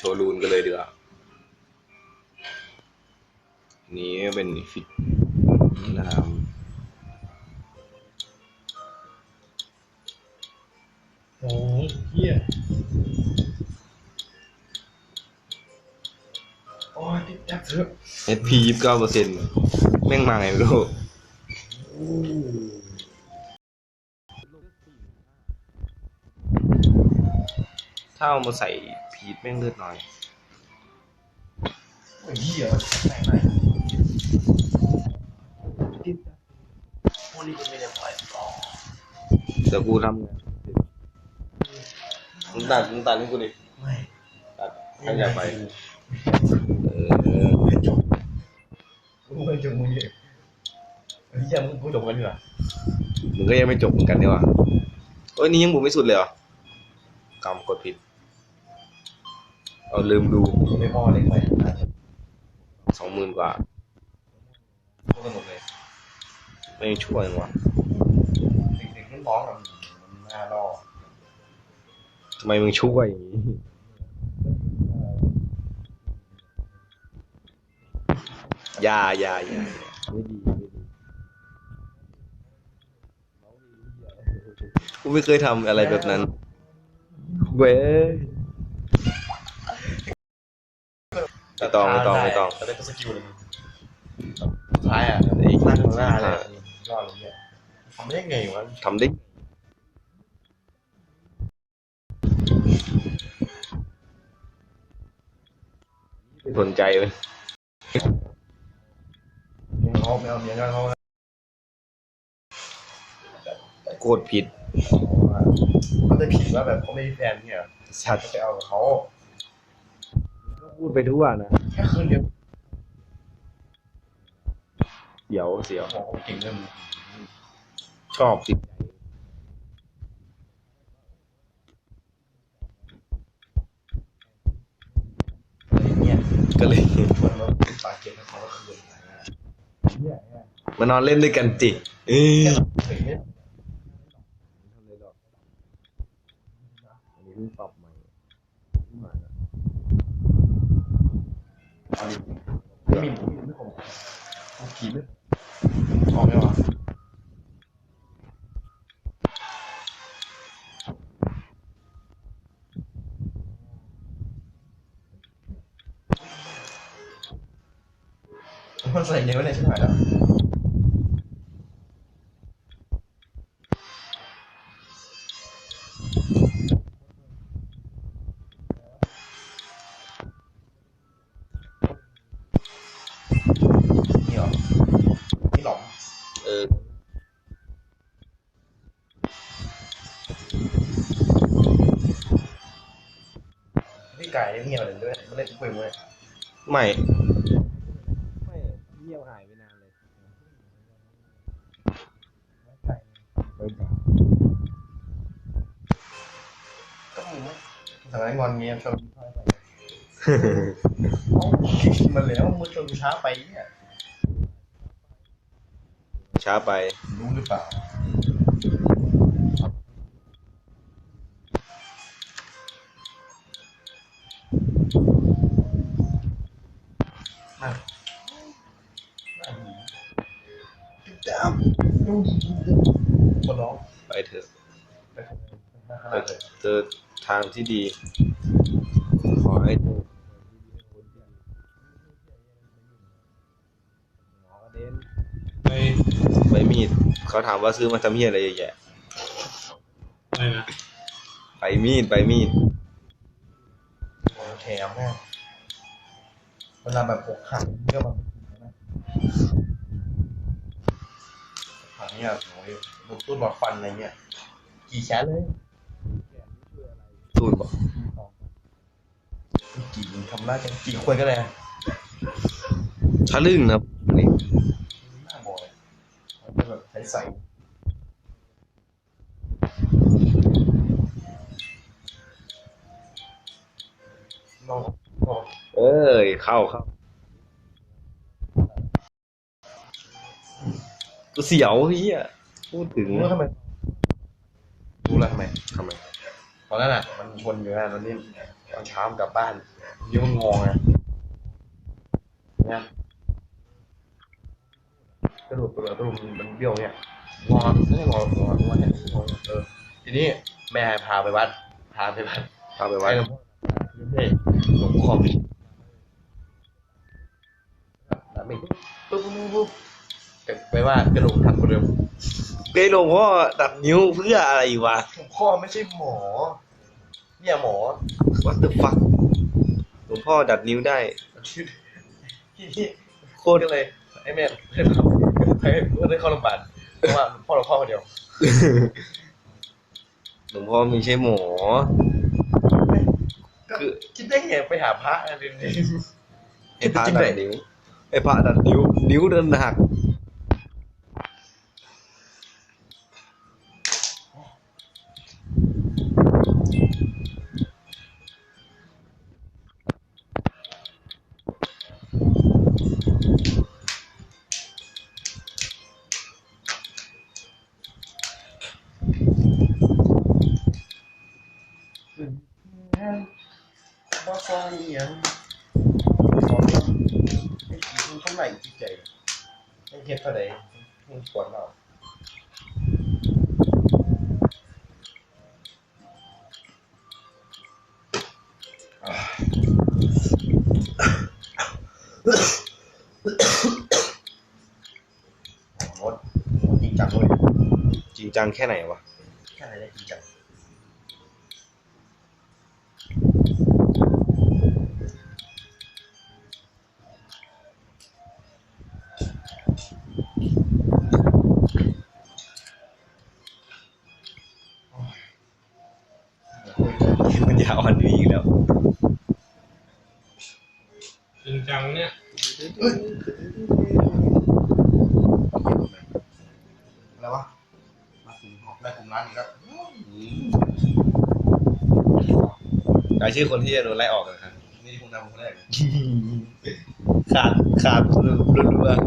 โชว์รูนกันเลยดีกว่านี่ก็เป็นฟิตนะครับโอ้ยเฮียโอ้ยติดแอปเถอะ SP ยี่สิบเก้าเปอร์เซ็นต์แม่งมาไงไม่รู้ถ้าเอามาใส่ พีทแม่งเลือดน้อยโอ้ยเฮียไหนไหนติดพวกนี้ก็ไม่ได้ปล่อยต่อเดี๋ยวกูทำไงมึงตัดมึงตัดให้กูดิไม่ตัดถ้าอยากไปเออไม่จบมึงไม่จบมึงเนี่ยเฮียมึงกูจบกันดีกว่ามึงก็ยังไม่จบเหมือนกันนี่หว่าเอ้ยนี่ยังบุกไม่สุดเลยเหรอกำกดผิด เอาลืมดูมีไม่พอเลยไปน่าจะสองหมื่นกว่าโคตรสนุกเลยไม่ช่วยว่ะเด็กๆรุ่นน้องอะมันน่ารอทำไมมึงช่วยอย่างนี้อย่าอย่าอย่าไม่ดีไม่ดีกูไม่เคยทำอะไรแบบนั้นเว้ย ไม่ต้องไม่ต้องไม่ต้องแต่ได้ก็สกิลเลยมึงสุดท้ายอะไอ้ตั้งหน้าเลยยอดเลยเนี่ยทำได้ไงวะทำได้ไม่สนใจเลยเมียเขาไม่เอาเมียเขาโกดผิดเขาจะผิดว่าแบบเขาไม่มีแฟนเนี่ยชัดจะไปเอากับเขาก็ พูดไปทั่วนะแค่คืนเดียวเดี๋ยวเสียวบอกเขาเก่งเรื่องชอบติดใจเนี่ยก็เลยชวนมาปากเก็บให้เขาก็คืนเนี่ยเนี่ยมานอนเล่นด้วยกันจิเอ้ยแค่เราเฉยเนี่ยอันนี้เพิ่งปรับใหม่ เอาดิไมีผมไม่ผมเอาขีดเลยออกไหมวะมันใส่เยอะเลยใช่ไหมล่ะ พี่ไก่เงียบเลยด้วยไม่เล่นคุยมั้ยไม่ไม่เงียบหายไปนานเลยก็มึงไม่ทำไมงอนเงียบชวนพี่ไปไปมันแล้วมึงชวนกูช้าไปเนี่ยช้าไปรู้หรือเปล่า คนร้องไปเถอะไปขนาดไปเลยเจอทางที่ดี ขอให้เจอไปไปมีดเขาถามว่าซื้อมาทำเฮียอะไรเยอะแยะอะไรนะไปมีดไปมีดแถมแม่เวลาแบบอกหักก็มานะหัก เนี่ยโอ้ยลูกตุ้นหลอดฟันอะไรเงี้ยกี่แสนเลยสูตรบอกกี่ทำได้กันกี่คนก็ได้นะทะลึ่งนะครับนี่น่าบอกเลยมันเป็นแบบใสๆลองลองเอ้ย เข้าเข้ากู เสียวเฮียพูดถึงรู้แล้วทำไมรู้แล้วทำไมทำไมตอนนั้นอะ มันวนอยู่นะตอนนี้ตอนเช้ามนกลับบ้านนิ้วมันงอไงเนี่ยกระดูกกระดูกกระดูกมันมันเบี้ยวเนี่ยงอไม่ใช่งององอเนี่ยงอเออทีนี้แม่พาไปวัด พาไปวัดพาไปวัดหลวงพ่อนี่หลวงพ่อคอมแล้วไม่ปุ๊บปุ๊บปุ๊บปุ๊บ ไปว่ากระดูกทันคนเดิมเฮ้ยหลวงพ่อดัดนิ้วเพื่ออะไรวะหลวงพ่อไม่ใช่หมอ เนี่ยหมอ What the fuck หลวงพ่อดัดนิ้วได้ที่ที่โคโคตตรรเลยไอ้แม่ให้เขาให้เพื่อนได้เข้าโรงพยาบาลเพราะว่าพ่อเราพ่อคนเดียวหลวงพ่อไม่ใช่หมอ คือ คิดได้ไงไปหาพระอะไรนี่ไอ้พระจริงดัไหมดนิ้วไอ้พระดัดนิ้ว นิ้วเดินหัก ริงจังแค่ไหนวะแค่ไหนได้จริงจังายชื่อคนที่จะโดนไล่ออกนะครับนี่ที่คุมน้ำคนแรกขาดขาดรัวๆ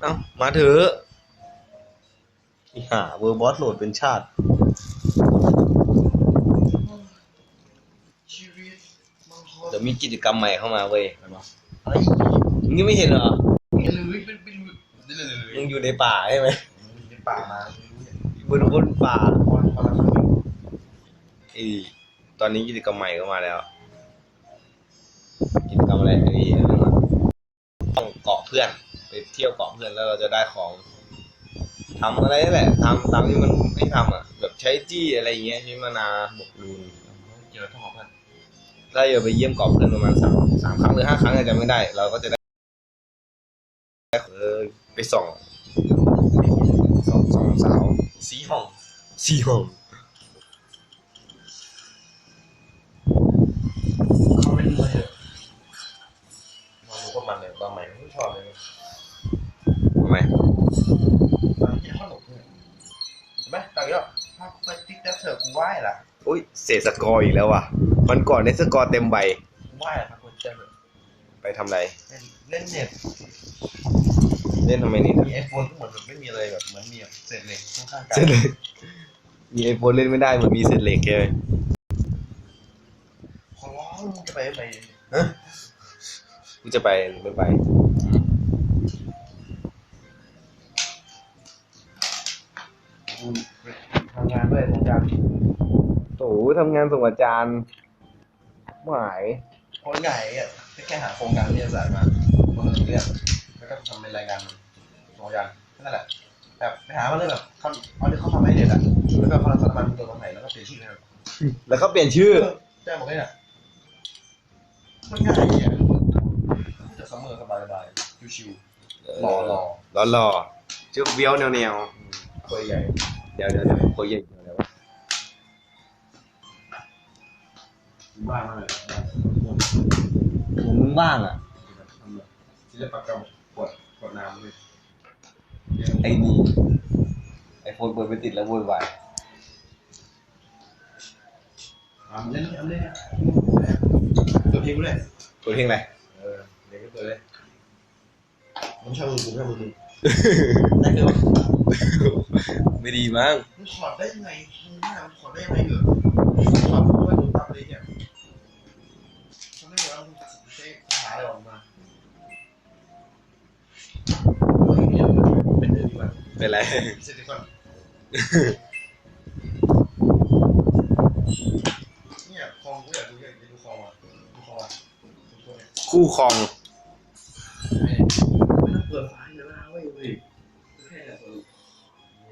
เอ้ามาเถอะอีห่าเวอร์บอสโหลดเป็นชาติชีวิตมันโคเดี๋ยวมีกิจกรรมใหม่เข้ามาเว้ยอะไรวะอะไรมึงยังไม่เห็นเหรอเห็นเลยเป็นเป็นเป็นเลยเลยมึงอยู่ในป่าใช่ไหมใน ป่ามาบนบนป่าอพอละครั้งหนึ่งไอ้ตอนนี้กิจกรรมใหม่เข้ามาแล้ว กิจกรรมอะไรไอ้อะไรนะต้องเกาะเพื่อน ไปเที่ยวเกาะเพื่อนแล้วเราจะได้ของทำอะไรนั่นแหละทำตามที่มันให้ทำอะ แบบใช้จี้อะไรอย่างเงี้ยใช้มานาบกลูนเจอทั้งหมดเพื่อนถ้าเราไปเยี่ยมเกาะเพื่อนประมาณสามสามครั้งหรือห้าครั้งอาจจะไม่ได้ เราก็จะได้เออไปส่อง ส่องส่องสาวสีห้องสี่ห้องเขาไม่รู้เลยมาดูก็มันเลยบางใหม่ไม่ชอบเลยทำไมบางที่ขนมเนี่ยเห็นไหมตอนนี้ถ้าไปติ๊กแท็กเสือกูไหว้ล่ะอุ้ยเศษสกอร์อีกแล้วว่ะมันก่อนในสกอร์เต็มใบกูไหว้ล่ะครับคุณเจ้าเลยไปทำอะไรเล่นเล่นเน็ต เล่นทำไมนี่มีไอโฟนเหมือนแบบไม่มีอะไรแบบเหมือนมีแบบเศษเหล็กข้างๆกัเสร็จเลยมีไอโฟนเล่นไม่ได้เหมือนมีเศษเหล็กใช่ไหมขอร้องมึงจะไปไปกูจะไปหรือไม่ไป กูทำงานด้วยทำงานโอ้โหทำงานส่งอาจารย์หมายคนใหญ่อะแค่หาโครงการวิทยาศาสตร์มาคนละเรื่องแล้ว ก็ทำเป็นรายงานส่งอาจารย์แค่นั่นแหละแบบไปหามาเลยแบบเขาเอาที่เขาทำให้เด็ดอะแล้วก็พลังสารมันตัวตรงไหนแล้วก็เปลี่ยนชื่อให้แบบแล้วก็เปลี่ยนชื่อแจ้งหมดเลยอะมันง่ายเนี่ยจะซัมเมอร์สบายสบายๆชิวๆหล่อหล่อหล่อหล่อๆชื่อเบี้ยวแนวแนวตัวใหญ่ๆเดี๋ยวเดี๋ยวเดี๋ยวโคยใหญ่เดี๋ยวเดี๋ยวบ้านมาเลยมึงว่างอะศิลปกรรมก วดกวดน้ำเลยไอ้นี่ไอโฟนเปิดไปติดแล้วโวยวายทำเล่นเล่นตัวพิมพ์เลยเปิดเพลงอะไรเออเด็กก็ตัวเลยมันชอบมือกูชอบมือกูได้คือว่าไม่ไม่ดีมั้งมึงถอดได้ยังไงมึงหน้ามึงถอดได้ยังไงเหรอถอดด้วยดูตามเลยเนี่ยทำไม่เหมือนมึงใช้คาถาอะไรออกมา เฮ้ยเนี่ยมันเป็นเรื่องดีกว่าเป็นไรเสร็จก่อนเนี่ยคลองกูอยากดูอยากดูคลองอะดูคลองอะดูตัวเนี่ยคู่ครองไม่ไม่ต้องเปิดไฟเลยนะเว้ยเว้ยแค่เปิด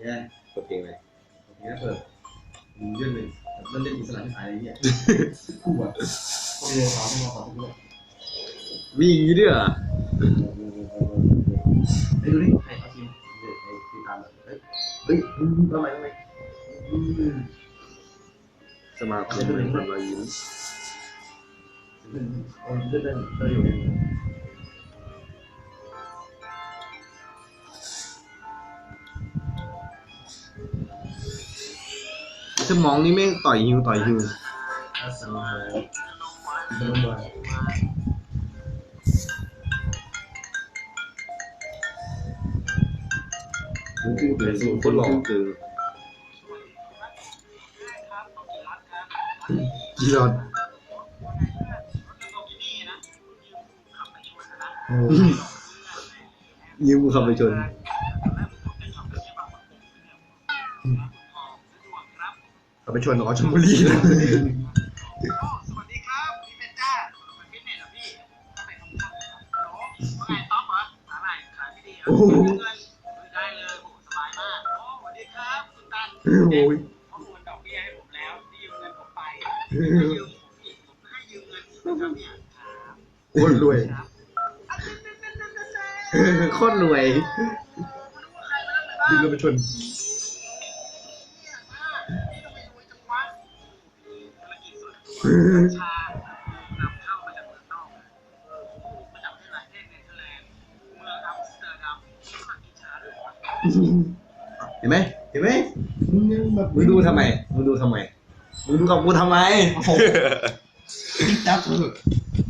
เนี่ยเปิดเพลงเลยเนี่ยเปิดมึงยื่นเลยเล่นเล่นอิสระที่ขายอะไรเงี้ยกูอะคนเดียวสาวไม่มาขอทุกคนมีอย่างนี้ด้วยเหรอ ไอ้ดูดิใครเอาทีมไอ้ทีมตามแบบเฮ้ยเฮ้ยทำไมทำไมสมาคมเลยคนรอยยิ้มเล่นเล่นเล่นเล่นอยู่สมองนี่แม่งต่อยฮิวต่อยฮิวอาสมา เป็นลมบอลตึงตึงตึงโคตรหล่อตึงจีรอนยืมขับไปชนเราไปชวนอ๋อชลบุรีนะ อัมสเตอร์ดัมมากินชาด้วยวะเห็นไหมเห็นไหมมึงยังแบบมึงดูทำไมมึงดูทำไมมึงดูกับกูทำไมจับเถอะ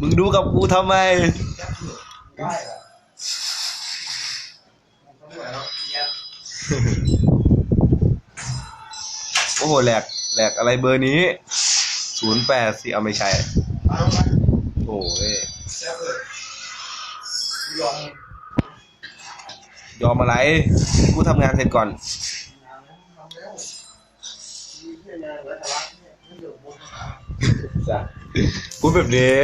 มึงดูกับกูทำไมจับเถอะได้ละทำไม่ไหวแล้วแย่โอ้โหแหลกแหลกอะไรเบอร์นี้ศูนย์แปดสี่เอาไม่ใช่ เอาไปโอ้ยจับเถอะยอมยอมอะไร กูทำงานเสร็จก่อนงานแล้วทำแล้วมีเพื่อนมาไว้ทะลักเนี่ยไม่เดือดบนขาจ้ะพูดแบบนี้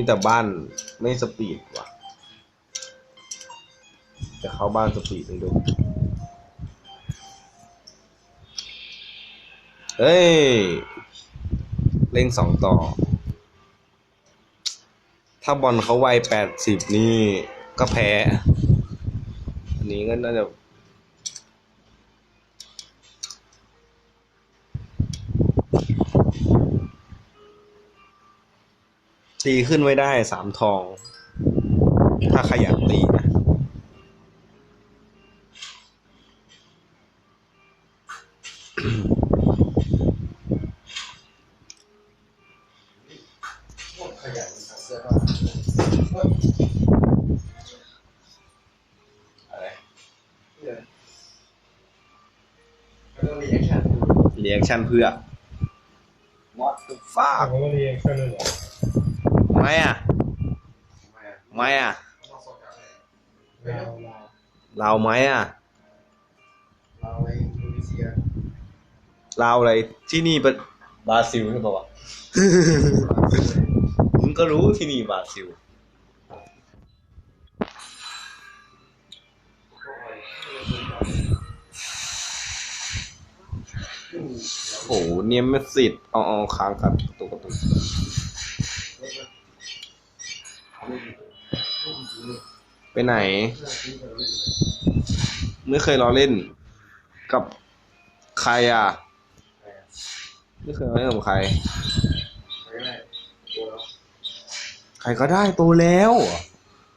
มีแต่บ้านไม่สปีดว่ะ จะเข้าบ้านสปีดเลยดู เฮ้ย เล่งสองต่อ ถ้าบอลเขาไวแปดสิบนี่ก็แพ้ อันนี้ก็น่าจะ ตีขึ้นไว้ได้สามทอง ถ้าขยันตีนะโคตรขยันใส่เสื้อผ้าเฮ้ยอะไรเนี่ยแล้วก็รีแอคชั่นดูเรียกชั่นเพื่อ What the fuck ผมก็เรียนแค่นั้นแหละไม่อะทำไมอะไม่อะเราสดกันเลยเราเราเราไหมอะเราในอินโดนีเซียเราอะไรที่นี่เป็นบราซิลใช่ป่าวะมึงก็รู้ที่นี่บราซิลโอ้โหเนียมเมสซิดเอาเอาค้างกันกระตุกกระตุก ไปไหน ไม่เคยล้อเล่น กับใครอะ ไม่เคยล้อเล่นกับใคร ใครก็ได้โตแล้ว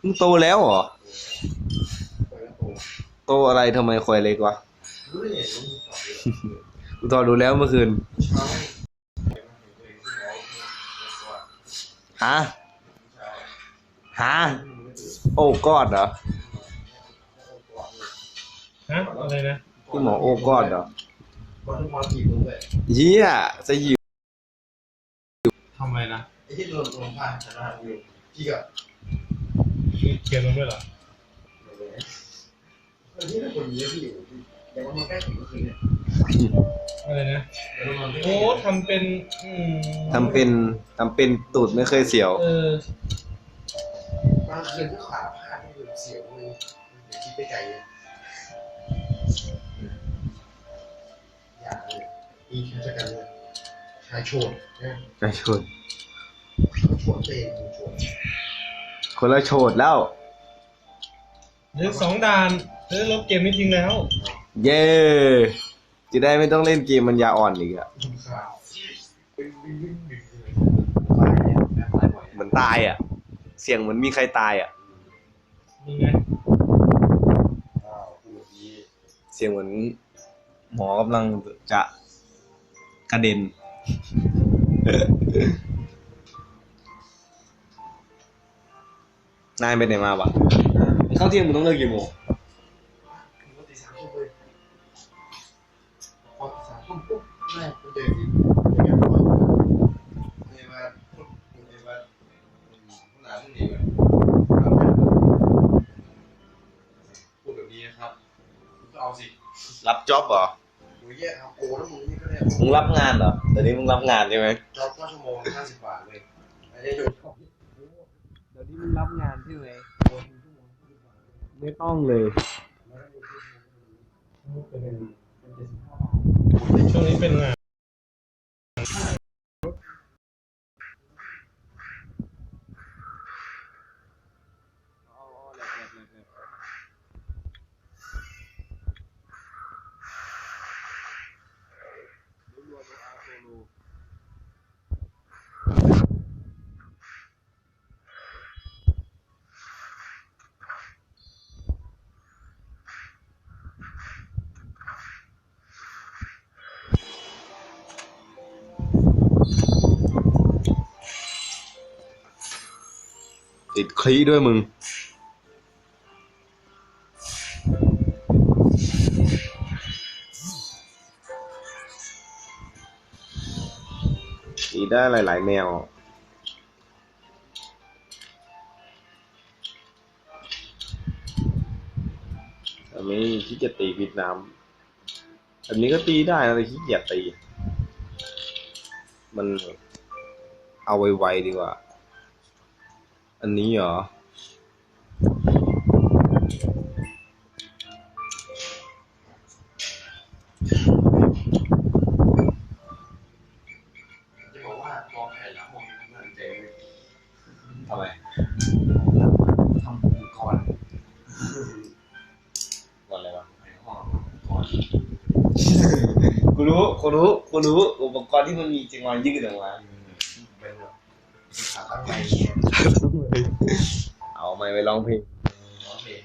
มึงโตแล้วเหรอ โตอะไรทำไมคอยเล็กวะรู้ได้ไงรู้มีความเร็วกูตอนดูแล้วเมื่อคืนฮะ ฮะโอ้กอดเหรอฮะอะไรนะพี่หมอโอ้กอดเหรอวันทุกวันอีกมึงด้วยเยี่ยจะยิวทำอะไรนะไอ้ที่โดนโดนพาชนะอยู่พี่ก็มีเขียนมันด้วยเหรอเออที่เป็นคนนี้พี่อยู่เดี๋ยวมันใกล้ถึงก็คือเนี่ยอะไรนะเดี๋ยวมันโอ้ทำเป็นอืมทำเป็นทำเป็นตูดไม่เคยเสียว เออ บางคืนก็ขาพลาดไม่ดูเสียวเลยเดี๋ยวคิดไปไกลเลยอย่าเลยอีแค่จะกันเลยชายโชนเนี่ยไอ้ชนเขาโชนเตะมึงโชนคนละโฉดแล้ว เหลือสองด่านเหลือลบเกมนี้ทิ้งแล้ว เย้จะได้ไม่ต้องเล่นเกมมันยาอ่อนอีกอะคุณข่าวเป็นวิ่งวิ่งวิ่งเลยตายเนี่ยแบบตายบ่อย เหมือนตายอะ เสียงเหมือนมีใครตายอะนี่ไงอ้าวพูดดีเสียงเหมือน หมอกำลังจะกระเด็น นายไปไหนมาปะเข้าเที่ยงมึงต้องเลิกกี่โมงปกติสามทุ่มเลยพอสามทุ่มปุ๊บแม่กูเจอ เอาสิรับจ็อบเหรอมึงแย่เอาโกแล้วมึงนี่ก็ได้มึงรับงานเหรอเดี๋ยวนี้มึงรับงานใช่ไหมจอบก็ชั่วโมงห้าสิบบาทเลยไม่ได้หยุดเดี๋ยวนี้มึงรับงานใช่ไหมไม่ต้องเลยช่วงนี้เป็นงาน คลีด้วยมึงตีได้หลาย ๆ แนว อันนี้ขี้เกียจตีพิษน้ำอันนี้ก็ตีได้นะแต่ขี้เกียจตี มันเอาไวๆดีกว่า อันนี้เหรอ จะบอกว่ามองแผนแล้วมองทำงานเจ๋งเลยทำไมทำอุปกรณ์ก่อนอะไรวะในห้องก่อนกูรู้กูรู้กูรู้อุปกรณ์ที่มันมีจริงมันยืดออกมาเป็นแบบขา ตั้งใจเอาไม้ไปร้องเพลงร้องเพลง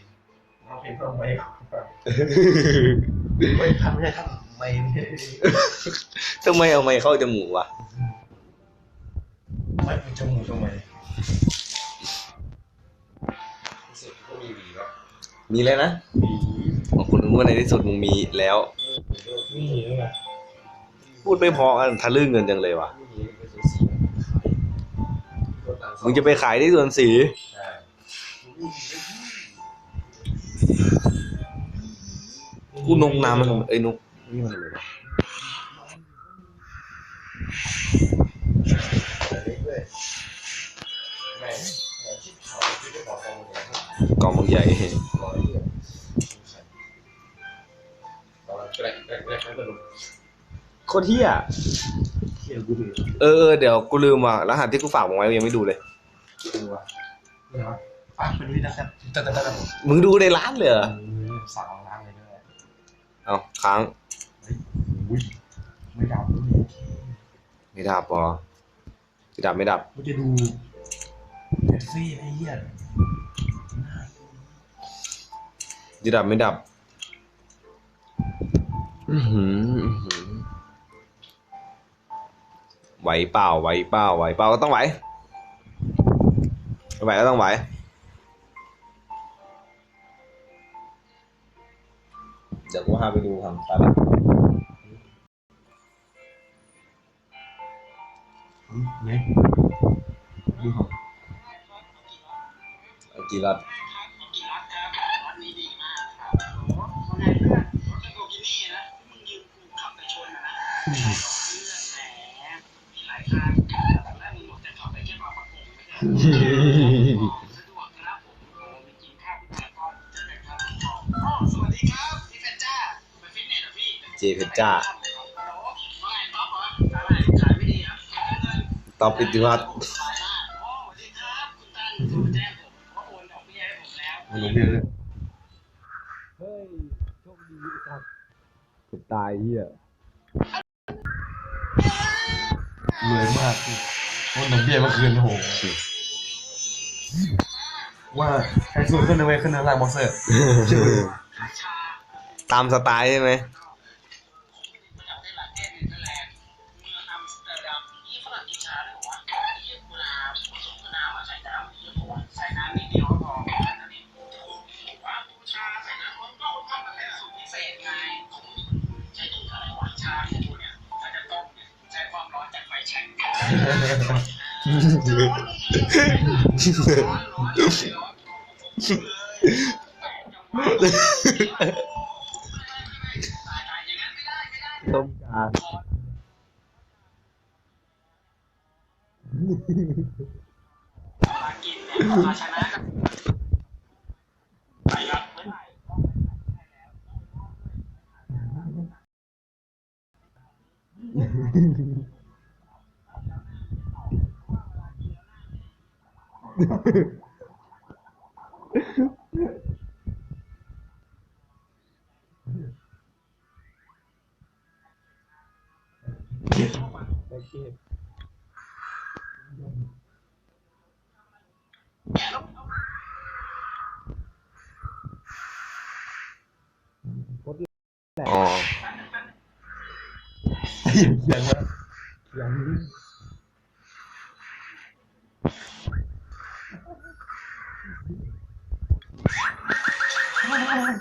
ร้องเพลงต้องไม่ไม่ทำไม่ใช่ทำไม่ทำไมเอาไม้เข้าจมูกวะไม่เป็นจมูกทำไมมีแล้วนะมีอ๋อคุณรู้ว่าในที่สุดมึงมีแล้ว พูดไม่พอกันทะลึ่งเงินจังเลยวะ มึงจะไปขายที่สวนสีใช่กูนกน้ำมันเอ้ยนกนี่มันอะไรวะแต่เล็กด้วยแม่แม่ชิบเขาคือได้บอกตรงเลยครับกล่องมันใหญ่ร้อยเรื่องตอนแรกแรกแรกแรกก็ดูโคตรเที่ย เที่ยวกูดูเออเออเดี๋ยวกูลืมว่ะรหัสที่กูฝากมึงไว้กูยังไม่ดูเลย ดูว่ะเนี่ยวะอะเป็นวิธีนะครับแต่แต่แต่มึงดูในร้านเลยเหรอสั่งล้างเลยด้วยเอาค้างอุ้ยไม่ดับเลยไม่ดับปอไม่ดับไม่ดับ มันจะดูเจ็ดซี่ไอ้เหี้ยจะดับไม่ดับ อือหืออื้อหือ ไหวเปล่าไหวเปล่าไหวเปล่าก็ต้องไหวไหวก็ต้องไหวเดี๋ยวกูพาไปดูทำตาละเนี่ยดูของเอากี่รัดกินรักครับร้านนี้ดีมากครับโอ้โเจเพชรจ้าฮัลโหลว่าไงต๊อปเหรออะไรขายไม่ดีเหรอเงินตอบปิติวัตรสบายมากโอ้สวัสดีครับคุณตันโทรแจ้งผมว่าโอนดอกเบี้ยให้ผมแล้วมันลงเรียนเลยเฮ้ยโชคดีครับตายเฮียรวยมากพี่วันดอกเบี้ยเมื่อคืนโอ้โหว่าใครสูงขึ้นนะเว้ยขึ้นนะลางมอเตอร์ตามสไตล์ใช่ไหม ต้มกามากินเนี่ยมาชนะกันไปครับไม่ไหน อ๋อ ยังวะยัง แล้วพ่อใช้เขียนอัสดำกับที่เขียนให้ทุก ร้าน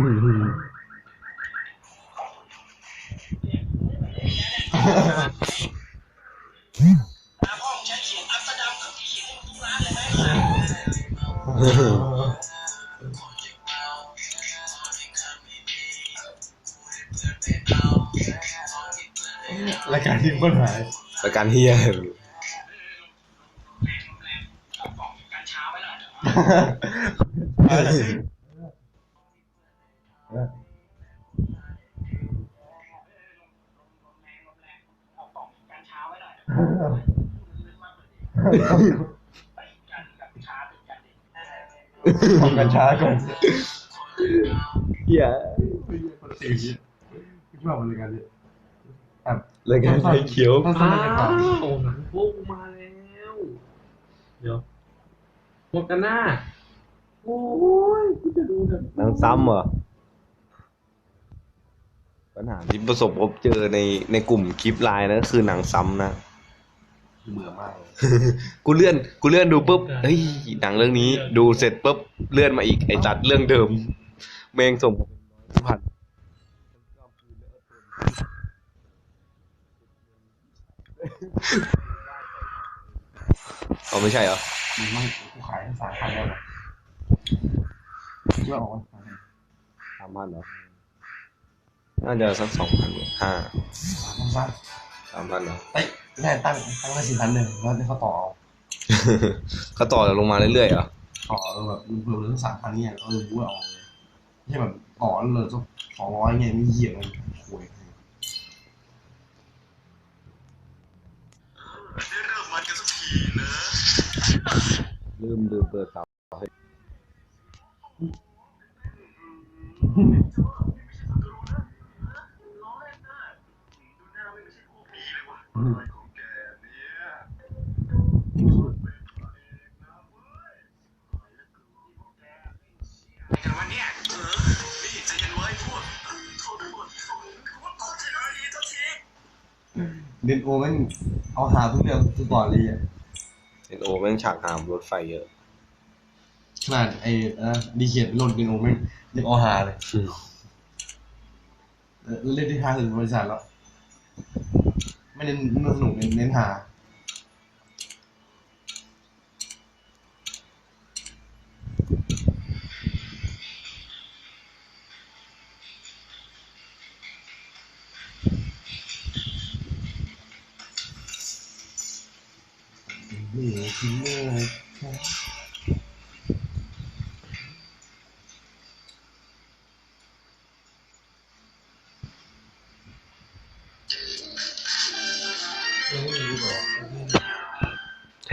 เลยไหมรายการทีมคนหาย รายการเฮียเอากล่องกัญชาไว้ ของกัญชาก่อนเฮียคนตีนี้คิดว่ามันรายการนี้แบบรายการไฟเขียวอ้างรายการโอ้หนังโป๊กมาแล้ว เดี๋ยวหมดกันหน้า โอ้ยกูจะดูแบบหนังซ้ำเหรอ ปัญหาที่ประสบพบเจอในในกลุ่มคลิปไลน์นะก็คือหนังซ้ำนะ เบื่อมากเลยกูเลื่อนกูเลื่อนดูปุ๊บเฮ้ยหนังเรื่องนี้ ดูเสร็จปุ๊บเลื่อนมาอีกไอ้จัดเรื่องเดิมเมงส่งมาเป็นร้อยพันเอาไม่ใช่เหรอมันไม่กูขายให้สามพันแล้วนะคิดว่าออกว่าสามพันเหรอน่าจะสักสองพันห้าสามพันสั้นสามพันเหรอ เอ้ยแม่ตั้งตั้งไว้สี่พันหนึ่งแล้วเขาต่อเอาเขาต่อลงมาเรื่อยๆเหรอต่อเออแบบเผื่อเหลือสามพันเนี่ยเออกูเอาเลยไม่ใช่แบบต่อแล้วเหลยสักสองร้อยเนี่ยมีเหยียบเลยโวยลืมลืมเปิดเสากันวันเนี้ยเออ เดนโอแม่งเอาหาทุกเรื่องทุกตอนเลยอะเอ็นโอแม่งฉากหามรถไฟเยอะขนาดไอ้นะดีเขียนเป็นรถเดนโอแม่งยังเอาหาเลยเออเล่นที่หาถึงบริษัทแล้ว ไม่เน้นสนุกเน้นเน้นหา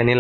นี่